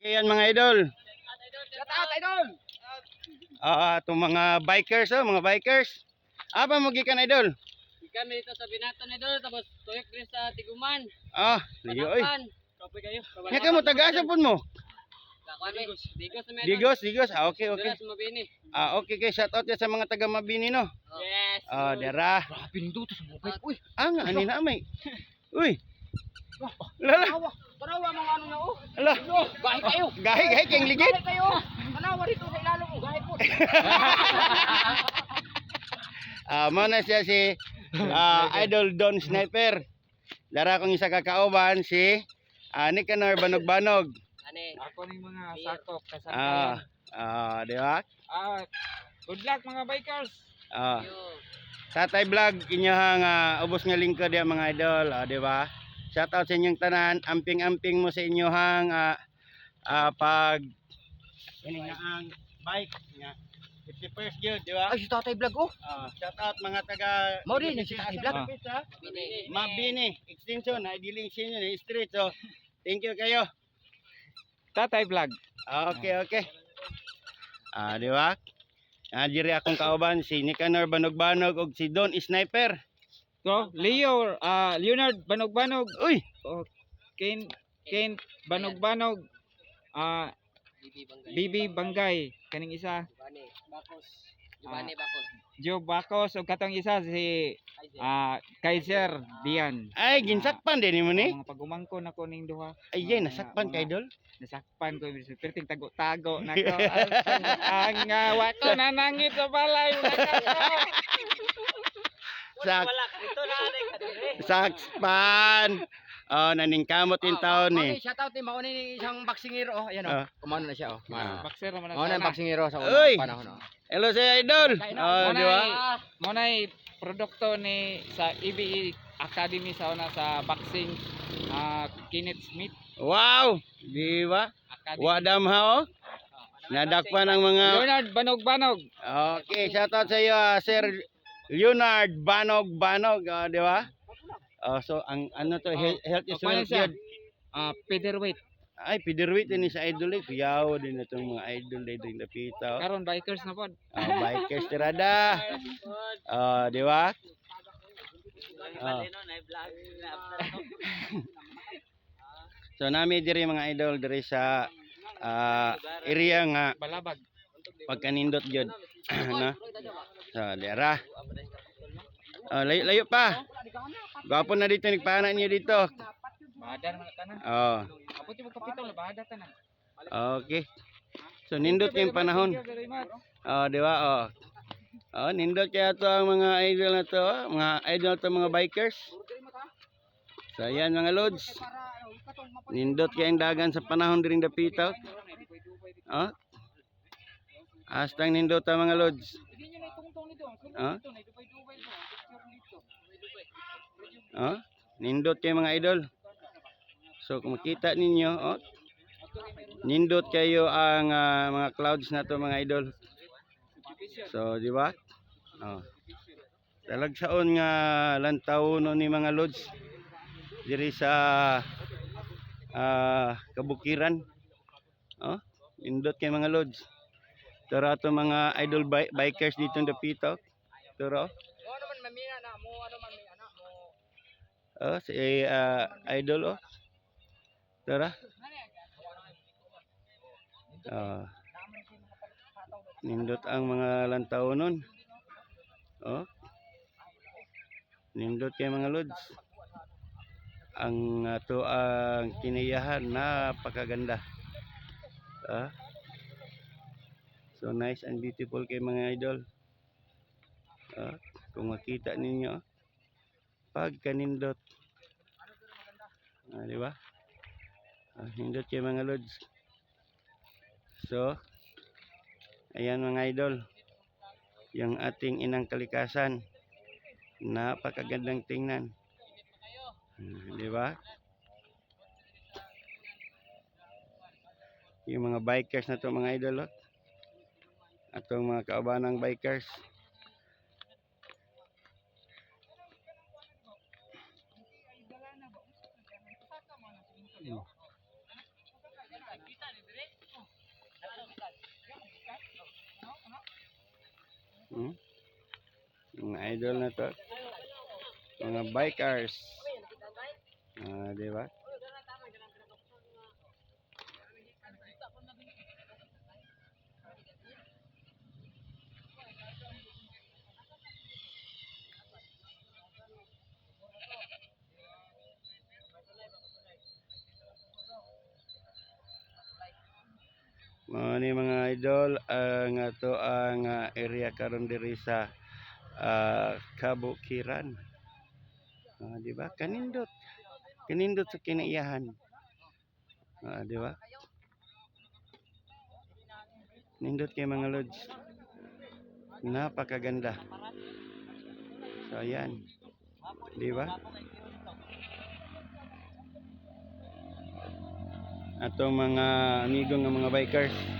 Ayan mga idol. Shout out, idol! Ah, itong mga bikers, oh, mga bikers. Apa mo gikan idol? Ikan dito sa Binato na idol, tapos tuyok din sa Tiguman. Ah, liyo oy. Kapoy kayo. Nya ka mo taga sa pud mo? Kakwane. Digos na meron. Digos, digos. Ah, okay, okay. Diras mabini. Ah, okay, okay. Shout out ya sa mga taga Mabini no. Yes. Ah, dera. Grabe nito to sa mobile. Uy, Ah, nga ani na may. Uy. Lala, tarawa. Tarawa mga ano na oh. ala. Gahi kayo. Gahi, gahi kang ligid. Gahi kayo. Tanawa dito sa ilalim mo. Gahi po. Ah, mo na siya si ah, Idol Don Sniper. Dara kong isa ka kauban si ah, Nicanor Banog-Banog. Ane. Ako ni mga sakop Ah, kasama. ah, di ba? Ah, good luck mga bikers. Ah. Tatay Vlog inyong uh, ubos nga lingkod ya mga idol, ah, di ba? Shout out sa inyong tanan, amping-amping mo sa inyohang ah, ah, pag ini nga ang bike nga 51st yun, di ba? Ay, si Tatay Vlog oh. Ah, shout out mga taga Mao din, si Tatay Vlog. Pizza. Mabini. Extension, na dealing sinyo na street. So, thank you kayo. Tatay vlog. Okay, okay. Ah, di ba? Ah, diri akong kauban si Nicanor Banog-Banog ug si Don Sniper. So, Leo, ah Leonard Banog-Banog, Uy, oh, Ken Ken Banog-Banog, ah Bibi Bangay. Kaning isa, Bani. Bakos. Bani Bakos. Joe Bacos ug katong isa si ah Kaiser Dian. ay ginsakpan din mo ni. Mga pagumangko nako ning duha. Ay, yan, nasakpan kay Idol. Nasakpan ko perting tago-tago nako. Ang uh, wato nanangit sa balay nako. Sak Wala ka dito na ane ka dire. sakpan. Oh, taon ni. Shout out ni mauni ni isang boxingero oh. Ayan Ah. oh. Kumano na siya oh. Ah. Boxer man Mao na ang boxingero sa panahon oh. Hello sa Idol. Oh, di ba? Mo nay produkto ni sa EBE Academy sa una sa boxing ah Kenneth Smith Wow, di ba? Wadam ha oh. Nadakpan ang mga Leonard Banog-Banog. Okay, shout out sa iyo, ah, Sir Leonard Banog Banog, ah, di ba? Oh, so ang ano to, Oh, health, is wealth yun. Ah featherweight. Ay, piderwit din sa idol eh. Kuyaw din na itong mga idol dito yung lapita. oh. Karon bikers na pod. Ah, bikers tirada. Ah, di ba? Ah. so nami diri mga idol diri sa ah, area nga Balabag. pagkanindot jud. na. So, dira. Ah, layo, layo pa. Gwapo na dito nagpana niyo dito. Bahada naman tanan. Oh, Apo ti kapito la bahada tanan. okay. So nindot yung panahon. Oh, di ba? Oh. Oh, nindot kaya to ang mga idol na to, oh. mga idol to mga bikers. So ayan mga lods. Nindot kaya ang dagan sa panahon diring dapitaw. Oh. Astang nindot ang mga lods. Oh. Nindot kay mga idol. So kung makita ninyo, oh, nindot kayo ang ah, mga clouds na to mga idol. So, di ba? Oh. Talagsaon nga lantaw no ni mga lods diri sa ah, kabukiran. Oh, nindot kay mga lods. Tara ato mga idol bi- bikers dito sa Dapito. Tara. Mo naman mamina na mo ano man may anak mo. Oh, si ah, idol oh. Tara. Ah. nindot ang mga lantaw nun. Oh. Nindot kay mga lods. Ang ato ang kiniyahan napakaganda. Ah. So nice and beautiful kay mga idol. Ah, kung makita ninyo pag kanindot. Ah, di ba? Ah, nindot kay mga lods. So, ayan mga idol. Yung ating inang kalikasan. Napakagandang tingnan. Di ba? Yung mga bikers na to mga idol. Oh atong mga kaubanang bikers Hmm? Mga idol na to. Mga bikers. Ah, di ba? Mga ni mga idol ang ato ang ah, area karon diri sa ah, Kabukiran. Ah, di ba? Kanindot. Kanindot sa kinaiyahan. Ah, di ba? Nindot kay mga lods. Napakaganda. So ayan. Di ba? Atong mga amigo nga mga bikers.